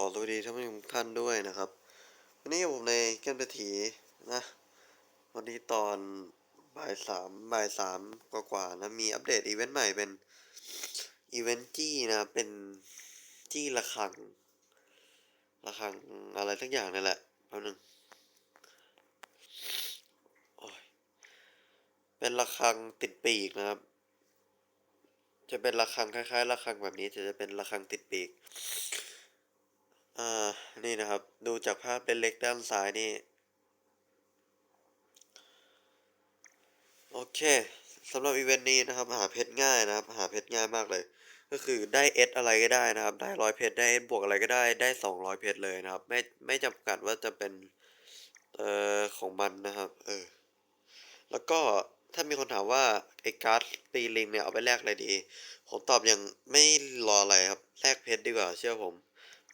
ขอสวัสดีท่านผู้ชมทุกท่านด้วยนะครับ วันนี้ผมในเกมเศรษฐีนะ วันนี้ตอนบ่ายสามบ่ายสามกว่าๆนะ มีอัปเดตอีเวนต์ใหม่เป็นอีเวนต์จี้นะ เป็นจี้ระฆังระฆังอะไรทั้งอย่างนั่นแหละแป๊บนึงเป็นระฆังติดปีกนะครับ จะเป็นระฆังคล้ายๆระฆังแบบนี้แต่จะเป็นระฆังติดปีก อ่า นี่นะครับ ดูจากภาพเป็นเล็กด้านซ้ายนี่ โอเคสำหรับอีเวนต์นี้นะครับ หาเพชรง่ายนะครับ หาเพชรง่ายมากเลย ก็คือได้เอสอะไรก็ได้นะครับ ได้ร้อยเพชรได้เอสบวกอะไรก็ได้ ได้สองร้อยเพชรเลยนะครับ ไม่ไม่จำกัดว่าจะเป็น เอ่อ ของมันนะครับ เออ แล้วก็ถ้ามีคนถามว่าไอ้การ์ดตีลิงเนี่ยเอาไปแลกอะไรดี ผมตอบอย่างไม่รออะไรครับ แลกเพชรดีกว่าเชื่อผม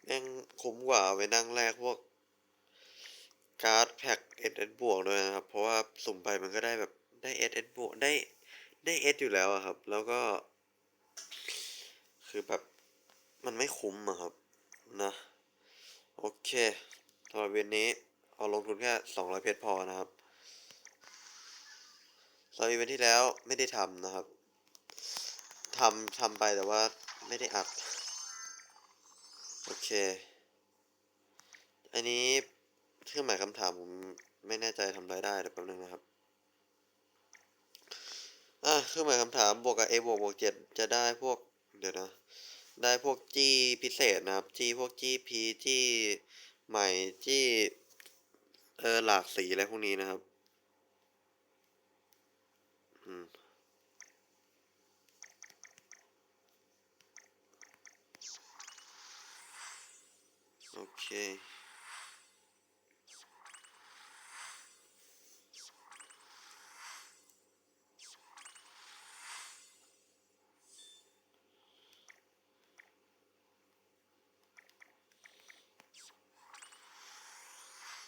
แม่งคุ้มกว่าไปนั่งแลกพวก การ์ดแพ็กเอสเอสบวกด้วยนะครับ เพราะว่าสุ่มไปมันก็ได้แบบได้เอสเอสบวกได้ได้เอสอยู่แล้วอะครับ แล้วก็ คือแบบมันไม่คุ้มอะครับ นะ โอเคสำหรับเวนนี้ เอาลงทุนแค่สองร้อยเพชรพอนะครับสำหรับเวนที่แล้วไม่ได้ทำนะครับทำทำไปแต่ว่าไม่ได้อัด โอเค อันนี้เครื่องหมายคำถามผมไม่แน่ใจทำไรได้เดี๋ยวแป๊บนึงนะครับ อะเครื่องหมายคำถามบวกกับ a บวกบวกเจ็ดจะได้พวก เดี๋ยวนะ ได้พวกจี้พิเศษนะครับ จี้พวกจี้พีจี้ใหม่จี้เออหลากสีอะไรพวกนี้นะครับ อืม โอ เค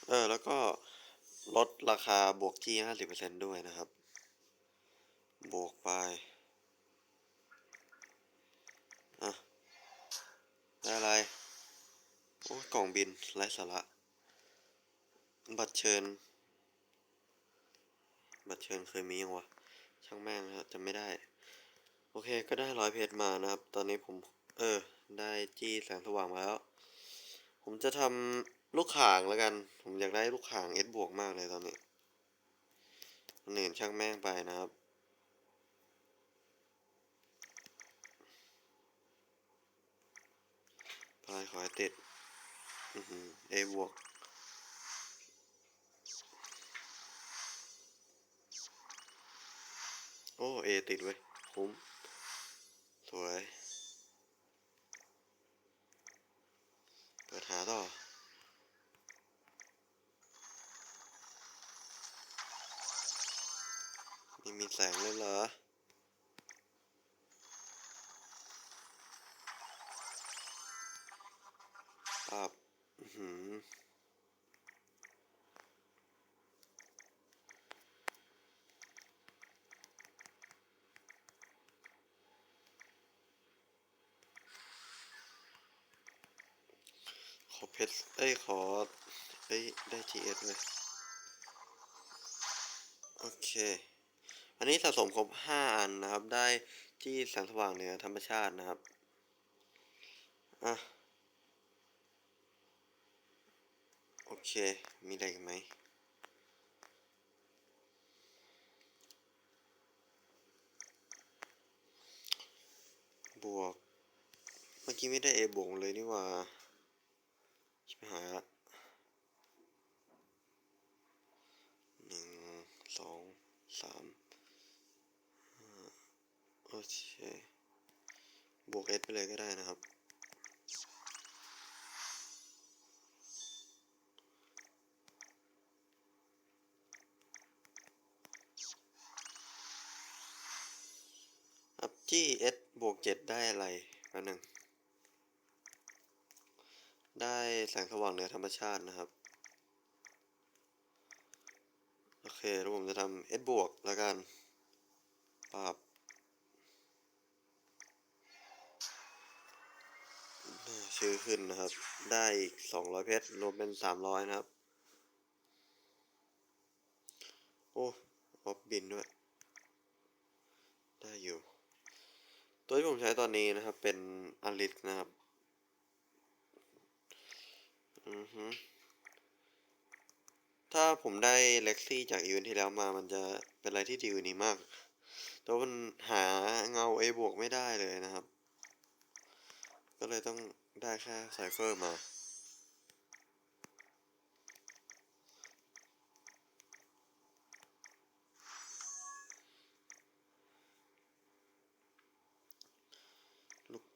เออ แล้วก็ลดราคาบวกที่ห้าสิบเปอร์เซ็นด้วยนะครับ บวกไป อะ ได้อะไร โอ้กล่องบินไร้สาระ บัตรเชิญ บัตรเชิญเคยมียังวะ ช่างแม่งครับจำไม่ได้ โอเคก็ได้ร้อยเพชรมานะครับ ตอนนี้ผม เออ ได้จี้แสงสว่างมาแล้ว ผมจะทำลูกข่างแล้วกัน ผมอยากได้ลูกข่างเอสบวกมากเลยตอนนี้เหนื่นช่างแม่งไปนะครับพายขอให้ติด เอบวกโอ้เอติดเว้ยคุ้ม สวย เปิดหาต่อม่มีแสงเลยเหรอปับ หือขอเพชรเอ้ยขอเอ้ยได้ GS เลยโอเค อันนี้สะสมครบห้าอันนะครับ ได้ที่แสงสว่างเหนือธรรมชาตินะครับ อะ โอเค มีอะไรไหมบวก เมื่อกี้ไม่ได้เอบวกเลยนี่ว่าชิบหายละหนึ่งสองสามโอเค บวกเอสไปเลยก็ได้นะครับ อัพจี้เอสบวกเจ็ดได้อะไรแป๊บหนึงได้แสงสว่างเหนือธรรมชาตินะครับ โอเค แล้วผมจะทำเอสบวกแล้วกันปรับชื่อขึ้นนะครับ ได้อีกสองร้อยเพชรรวมเป็นสามร้อยนะครับ โอ้ออฟบินด้วย ได้อยู่ ตัวที่ผมใช้ตอนนี้นะครับ เป็นอลิสนะครับ อือฮึถ้าผมได้เล็กซี่จากอีเวนท์ที่แล้วมา มันจะเป็นอะไรที่ดีกว่านี้มากแต่มันหาเงา A บวกไม่ได้เลยนะครับ ก็เลยต้องได้แค่ไซเฟอร์มา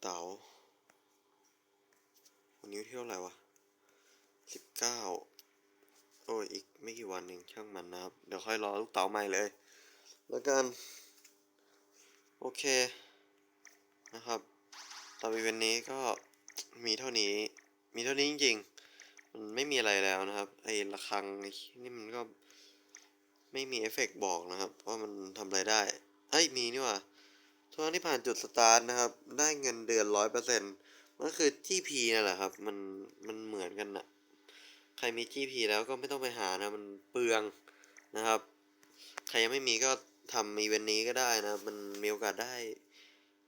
เต๋าวันนี้วันที่เท่าไรวะสิบเก้าโอ้ยอีกไม่กี่วันเองช่างมันนะครับ เดี๋ยวค่อยรอลูกเต๋าใหม่เลย แล้วกัน โอเค นะครับตอนอีเวนต์นี้ก็มีเท่านี้ มีเท่านี้จริงๆ มันไม่มีอะไรแล้วนะครับ ไอ้ระฆังนี่มันก็ไม่มีเอฟเฟกต์บอกนะครับ ว่ามันทำอะไรได้เอ้ย มีนี่ว่า ทุกครั้งที่ผ่านจุดสตาร์ทนะครับ ได้เงินเดือนร้อยเปอร์เซ็นต์มันก็คือ GP นั่นแหละครับ มันมันเหมือนกันนะใครมี GP แล้วก็ไม่ต้องไปหานะมันเปลืองนะครับ ใครยังไม่มีก็ทำอีเวนต์นี้ก็ได้นะ มันมีโอกาสได้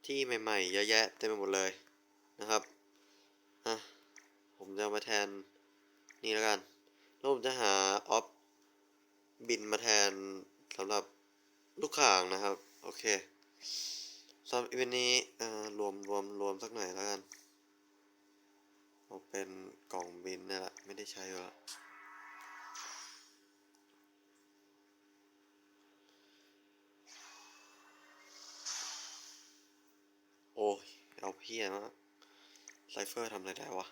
ที่ใหม่ๆเยอะแยะเต็มไปหมดเลยนะครับอะผมจะมาแทนนี่แล้วกันแล้วผมจะหาออฟบินมาแทนสำหรับลูกข่างนะครับ โอเค สำหรับอีเวนต์นี้เอ่อรวมรวมรวมสักหน่อยแล้วกันเอาเป็นกล่องบินนี่แหละไม่ได้ใช้แล้วโอ้ย เอาเพี้ยมากไซเฟอร์ทำอะไรได้วะ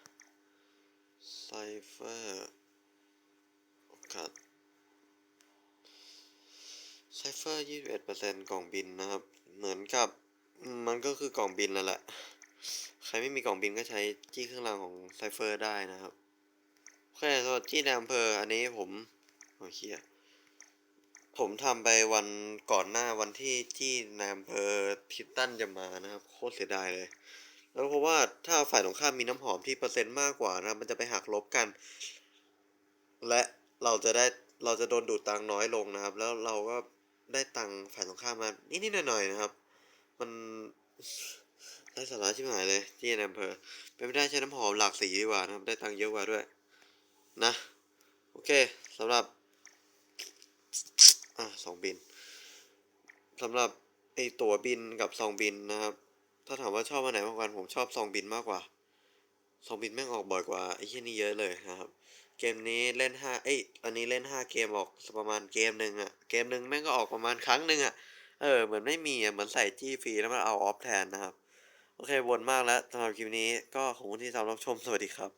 ไซเฟอร์โอกาสไซเฟอร์ยี่สิบเอ็ดเปอร์เซ็นต์กล่องบินนะครับ เหมือนกับ มันก็คือกล่องบินนั่นแหละ ใครไม่มีกล่องบินก็ใช้จี้เครื่องรางของไซเฟอร์ได้นะครับโอเคสำหรับจี้ในอำเภออันนี้ผมโอเฮียผมทำไปวันก่อนหน้าวันที่ที่ในอำเภอทิตตันจะมานะครับ โคตรเสียดายเลย แล้วเพราะว่าถ้าฝ่ายตรงข้ามมีน้ำหอมที่เปอร์เซ็นต์มากกว่านะครับมันจะไปหักลบกัน และเราจะได้เราจะโดนดูดตังน้อยลงนะครับ แล้วเราก็ได้ตังฝ่ายตรงข้ามมานิดๆหน่อยๆนะครับ มันได้สาระชิบหายเลยที่ในอำเภอเป็นไม่ได้ใช้น้ำหอมหลากสีดีกว่านะครับได้ตังค์เยอะกว่าด้วย นะ โอเคสำหรับ อะสองบินสำหรับไอตั๋วบินกับซองบินนะครับ ถ้าถามว่าชอบอันไหนมากกว่าผมชอบซองบินมากกว่าซองบินแม่งออกบ่อยกว่าไอ้ที่นี่เยอะเลยนะครับ เกมนี้เล่นห้าเอ้ยอันนี้เล่นห้าเกมออกประมาณเกมหนึ่งอะเกมหนึ่งแม่งก็ออกประมาณครั้งหนึ่งอะ เออ เหมือนไม่มีอะเหมือนใส่จี้ฟรีแล้วมันเอาออฟแทนนะครับ โอเควนมากแล้วสำหรับคลิปนี้ก็ขอบคุณที่ตามรับชมสวัสดีครับ